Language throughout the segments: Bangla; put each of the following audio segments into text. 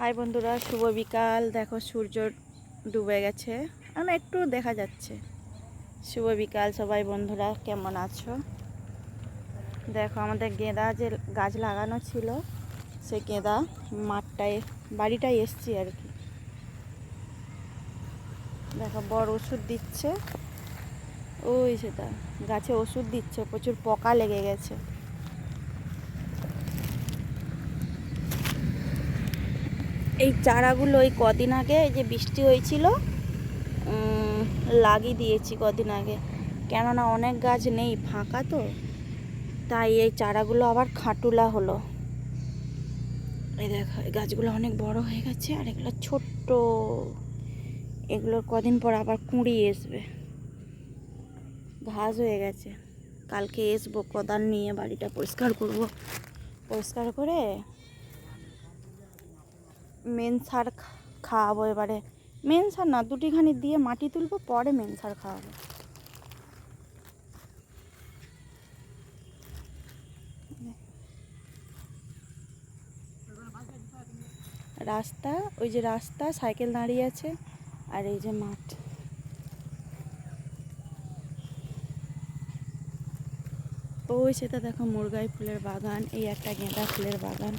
হাই বন্ধুরা, শুভ বিকাল। দেখো, সূর্য ডুবে গেছে। এখন একটু দেখা যাচ্ছে। শুভ বিকাল সবাই বন্ধুরা, কেমন আছো? দেখো, আমাদের গেঁদা যে গাছ লাগানো ছিল, সে গেঁদা মাঠটায়, বাড়িটায় এসছি আর কি। দেখো, বড় ওষুধ দিচ্ছে। ওই সেটা, গাছে ওষুধ দিচ্ছে, প্রচুর পোকা লেগে গেছে। এই চারাগুলো ওই কদিন আগে এই যে বৃষ্টি হয়েছিল লাগিয়ে দিয়েছি কদিন আগে। কেননা অনেক গাছ নেই, ফাঁকা তো। তাই এই চারাগুলো আবার খাটুলা হলো। এই দেখো, এই গাছগুলো অনেক বড় হয়ে গেছে আর এগুলো ছোট্ট। এগুলোর কদিন পর আবার কুঁড়ি আসবে ঘাস হয়ে গেছে। কালকে আসব কোদাল নিয়ে বাড়িটা পরিষ্কার করব। পরিষ্কার করে মেন সার খাওয়াবো এবারে। মেন সার না, দুটিখানি দিয়ে মাটি তুলবো, পরে মেন সার খাওয়াবো। রাস্তা, ওই যে রাস্তা, সাইকেল দাঁড়িয়ে আছে, আর এই যে মাঠ। ওই সেটা দেখো মুরগাই ফুলের বাগান, এই একটা গেঁদা ফুলের বাগান।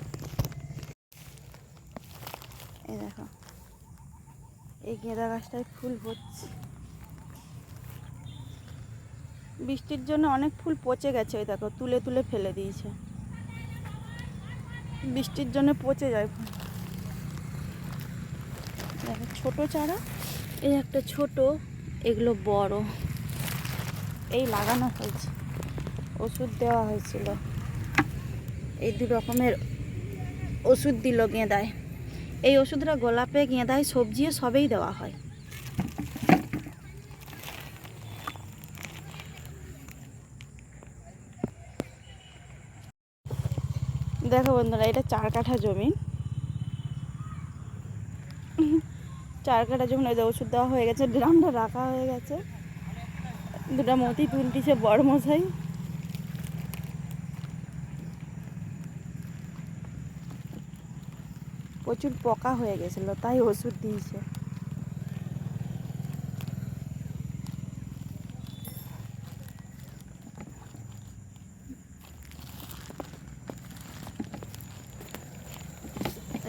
এই দেখো। এই গেঁদা গাছটায় ফুল হচ্ছে। বৃষ্টির জন্য অনেক ফুল পচে গেছে ওই দেখো, তুলে তুলে ফেলে দিয়েছে। বৃষ্টির জন্য পচে যায় ফুল। দেখো, ছোটো চারা, এই একটা ছোট, এগুলো বড়। এই লাগানো হয়েছে। ওষুধ দেওয়া হয়েছিল। এই দু রকমের ওষুধ দিল গেঁদায়। এই ওষুধটা গোলাপে গেঁদায় সবজি সবেই দেওয়া হয়। দেখো বন্ধুরা, এটা চার কাঠা জমি। চার কাঠা জমি ওই ওষুধ দেওয়া হয়ে গেছে, ড্রামটা রাখা হয়ে গেছে। দুটা মতি তুলতিছে বড় মশাই প্রচুর পোকা হয়ে গেছিল, তাই ওষুধ দিয়েছে।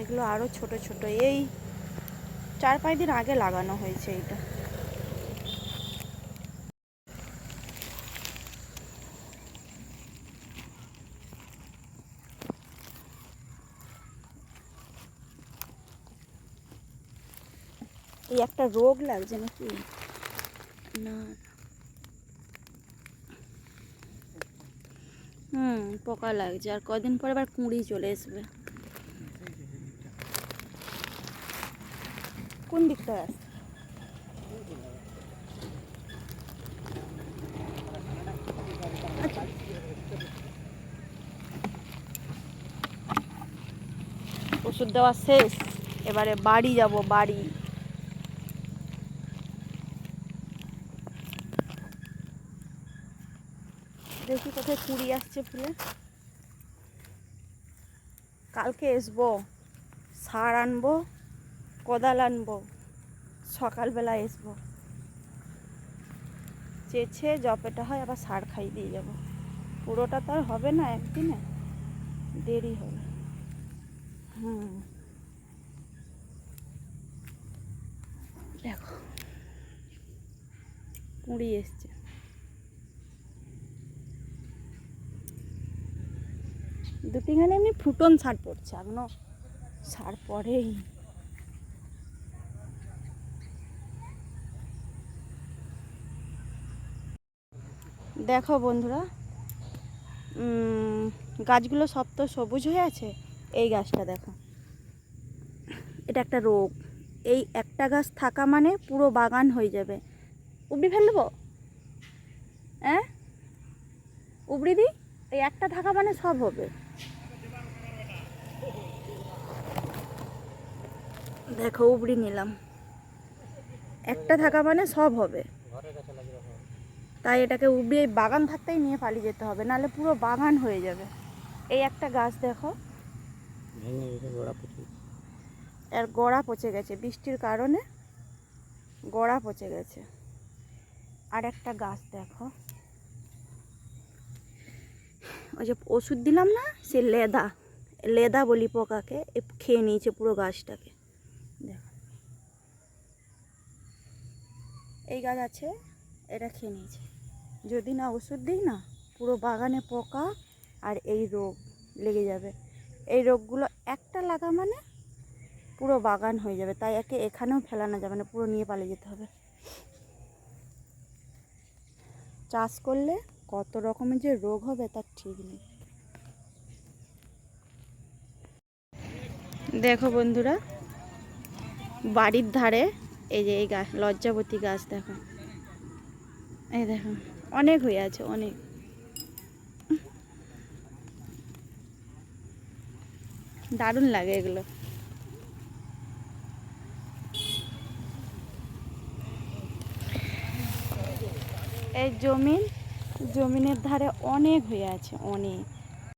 এগুলো আরও ছোট ছোট, এই চার পাঁচ দিন আগে লাগানো হয়েছে এইটা। এই একটা রোগ লাগছে নাকি না। হুম, পোকা লাগছে। আর কদিন পর আবার কুঁড়ি চলে আসবে কোন দিকটা আচ্ছা। ওষুধ দেওয়া শেষ। এবারে বাড়ি যাব, বাড়ি। দেখি কোথায় কুড়ি আসছে ফুলে। কালকে আসব সার আনব, কোদাল আনব, সকালবেলা আসব চেছে জপেটা হয় আবার সার খাই দিয়ে যাব। পুরোটা তো আর হবে না একদিনে, দেরি হবে। হুম। দেখো, কুড়ি এসছে। দুটিখানে এমনি ফুটন সার পড়ছে এখনও সার পরেই দেখো বন্ধুরা গাছগুলো সব তো সবুজ হয়ে আছে, এই গাছটা দেখো। এটা একটা রোগ। এই একটা গাছ থাকা মানে পুরো বাগান হয়ে যাবে। উবড়ি ফেলব? হ্যাঁ উবড়ি দি? এই একটা থাকা মানে সব হবে। দেখো, উবড়ি নিলাম। একটা থাকা মানে সব হবে। তাই এটাকে উবড়িয়ে বাগান থাকতেই নিয়ে পালিয়ে যেতে হবে, নাহলে পুরো বাগান হয়ে যাবে। এই একটা গাছ দেখো। গেছে গোড়া পচে গেছে, বৃষ্টির কারণে গোড়া পচে গেছে। আর একটা গাছ দেখো। ওই যে ওষুধ দিলাম না, সে লেদা লেদা বলি পোকাকে খেয়ে নিয়েছে পুরো গাছটাকে। এই গাছ আছে, এটা খেয়ে নিয়েছে। যদি না ওষুধ দিই না, পুরো বাগানে পোকা আর এই রোগ লেগে যাবে। এই রোগগুলো একটা লাগা মানে পুরো বাগান হয়ে যাবে। তাই একে এখানেও ফেলানো যাবে না, পুরো নিয়ে পালিয়ে যেতে হবে। চাষ করলে কত রকমের যে রোগ হবে তার ঠিক নেই। দেখো বন্ধুরা বাড়ির ধারে, এই যে এই গাছ লজ্জাবতী গাছ দেখো। এই দেখো, অনেক হয়ে আছে, অনেক। দারুণ লাগে এগুলো। এই জমিন, জমিনের ধারে অনেক হয়ে আছে, অনেক।